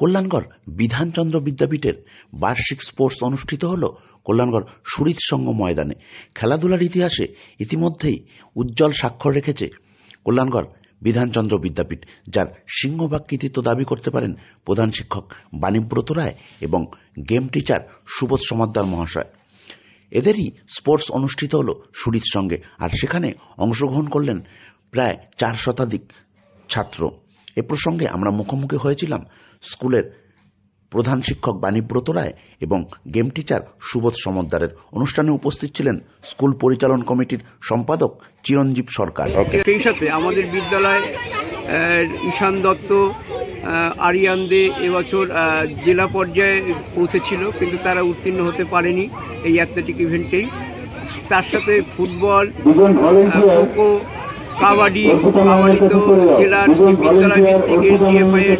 কল্যাণগড় বিধানচন্দ্র বিদ্যাপীঠের বার্ষিক স্পোর্টস অনুষ্ঠিত হল কল্যাণগড় সুরিত সংঘ ময়দানে। খেলাধুলার ইতিহাসে ইতিমধ্যেই উজ্জ্বল স্বাক্ষর রেখেছে কল্যাণগড় বিধানচন্দ্র বিদ্যাপীঠ, যার সিংহভাগ কৃতিত্ব দাবি করতে পারেন প্রধান শিক্ষক বাণীব্রত রায় এবং গেম টিচার সুবোধ সমাদ্দার মহাশয়। এদেরই স্পোর্টস অনুষ্ঠিত হল সুরিত সঙ্গে আর সেখানে অংশগ্রহণ করলেন প্রায় চার শতাধিক ছাত্র। এ প্রসঙ্গে আমরা মুখোমুখি হয়েছিলাম স্কুলের প্রধান শিক্ষক বাণীব্রত রায় এবং গেম টিচার সুবোধ সমদ্দারের। অনুষ্ঠানে উপস্থিত ছিলেন স্কুল পরিচালন কমিটির সম্পাদক চিরঞ্জীব সরকার। সেই সাথে আমাদের বিদ্যালয় ঈশান দত্ত আরিয়ান দে এবছর জেলা পর্যায়ে পৌঁছেছিল কিন্তু তারা উত্তীর্ণ হতে পারেনি এই অ্যাথলেটিক ইভেন্টেই তার সাথে ফুটবল খোখো কাবাডি কাবাডি তো জেলার যে বিদ্যালয় ভিত্তিক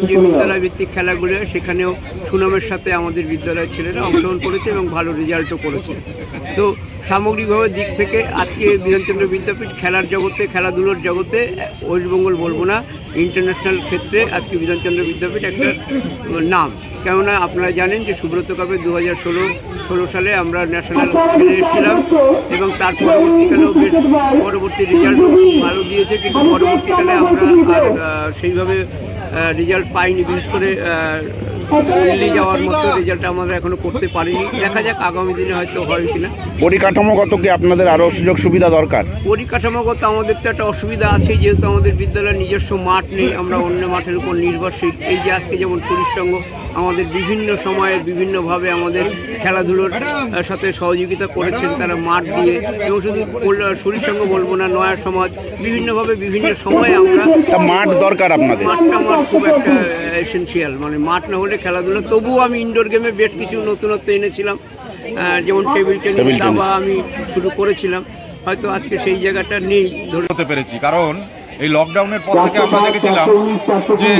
যে বিদ্যালয় ভিত্তিক খেলাগুলো, সেখানেও সুনামের সাথে আমাদের বিদ্যালয়ের ছেলেরা অংশগ্রহণ করেছে এবং ভালো রেজাল্টও করেছে। তো সামগ্রিকভাবে দিক থেকে আজকে বিধানচন্দ্র বিদ্যাপীঠ খেলার জগতে খেলাধুলোর জগতে ওয়েস্টবেঙ্গল বলব না ইন্টারন্যাশনাল ক্ষেত্রে আজকে বিধানচন্দ্র বিদ্যাপীঠ একটা নাম। কেননা আপনারা জানেন যে সুব্রত কাপে দু হাজার ষোলো ষোলো সালে আমরা ন্যাশনাল খেলে এসেছিলাম এবং তার পরবর্তীকালেও বেশ পরবর্তী রেজাল্ট ভালো দিয়েছে কিন্তু পরবর্তীকালে আমরা আর সেইভাবে রেজাল্ট পাইনি। বিশেষ করে দিল্লি যাওয়ার মতো রেজাল্ট আমরা এখনও করতে পারিনি। দেখা যাক আগামী দিনে হয়তো হয় কিনা। পরিকাঠামোগত কি আপনাদের আরও সুযোগ সুবিধা দরকার? পরিকাঠামোগত আমাদের তো একটা অসুবিধা আছে যেহেতু আমাদের বিদ্যালয়ের নিজস্ব মাঠ নেই আমরা অন্য মাঠের উপর নির্ভরশীল। এই যে আজকে যেমন শরীর সঙ্গ আমাদের বিভিন্ন সময়ে বিভিন্নভাবে আমাদের খেলাধুলোর সাথে সহযোগিতা করেছেন তারা মাঠ দিয়ে। এবং শুধু শরীর সঙ্গ বলব না নয়া সমাজ বিভিন্নভাবে বিভিন্ন সময়ে আমরা মাঠ দরকার আপনাদের? মাঠটা আমার খুব একটা এসেন্সিয়াল মানে মাঠ না হলে খেলাধুলা তবুও আমি ইনডোর গেমে বেশ কিছু নতুনত্ব এনেছিলাম। যেমন টেবিল টেনিস দাবা আমি শুরু করেছিলাম। হয়তো আজকে সেই জায়গাটা নেই। ধরতে পেরেছি। কারণ এই লকডাউনের পর থেকে আমরা দেখেছিলাম যে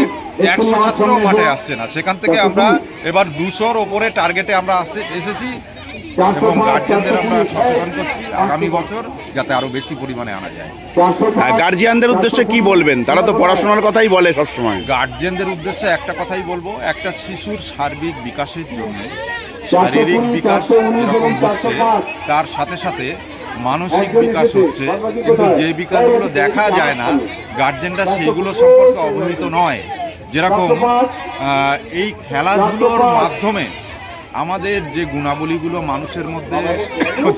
একশো ছাত্র মাঠে আসছে না। সেখান থেকে আমরা এবার দুশোর ওপরে টার্গেটে আমরা আসছে এসেছি। এবং গার্জেনদের আমরা সচেতন করছি আগামী বছর যাতে আরও বেশি পরিমাণে আনা যায়। আর গার্জিয়ানদের উদ্দেশ্যে কি বলবেন? তারা তো পড়াশোনার কথাই বলে সবসময়। গার্জেনদের উদ্দেশ্যে একটা কথাই বলব একটা শিশুর সার্বিক বিকাশের জন্য শারীরিক বিকাশ যেরকম হচ্ছে তার সাথে সাথে মানসিক বিকাশ হচ্ছে। কিন্তু যে বিকাশগুলো দেখা যায় না গার্জেনরা সেইগুলো সম্পর্কে অবহিত নয়। যেরকম এই খেলাধুলোর মাধ্যমে আমাদের যে গুণাবলীগুলো মানুষের মধ্যে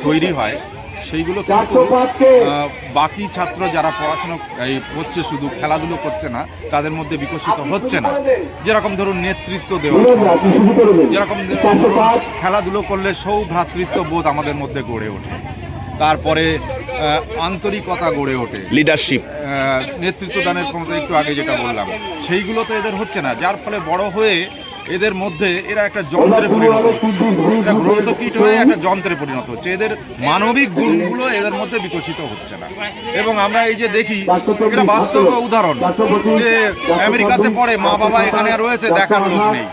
তৈরি হয় সেইগুলো কিন্তু বাকি ছাত্র যারা পড়াশোনা এই করছে শুধু খেলাধুলো করছে না তাদের মধ্যে বিকশিত হচ্ছে না। যেরকম ধরুন নেতৃত্ব দেওয়া। যেরকম ধরুন খেলাধুলো করলে সৌভ্রাতৃত্ব বোধ আমাদের মধ্যে গড়ে ওঠে। তারপরে আন্তরিকতা গড়ে ওঠে। লিডারশিপ নেতৃত্ব দানের ক্ষমতা একটু আগে যেটা বললাম সেইগুলো তো এদের হচ্ছে না। যার ফলে বড় হয়ে এদের মধ্যে এরা একটা যন্ত্রে পরিণত হচ্ছে। এরা গ্রন্থ কীট হয়ে একটা যন্ত্রে পরিণত হচ্ছে। এদের মানবিক গুণগুলো এদের মধ্যে বিকশিত হচ্ছে না। এবং আমরা এই যে দেখি এটা বাস্তব উদাহরণ। যে আমেরিকাতে পড়ে মা বাবা এখানে রয়েছে দেখার লোক নেই।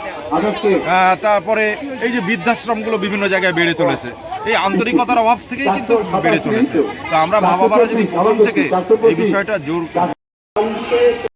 তারপরে এই যে বৃদ্ধাশ্রমগুলো বিভিন্ন জায়গায় বেড়ে চলেছে এই আন্তরিকতার অভাব থেকেই কিন্তু বেড়ে চলেছে। তো আমরা মা বাবারা যদি প্রথম থেকে এই বিষয়টা জোর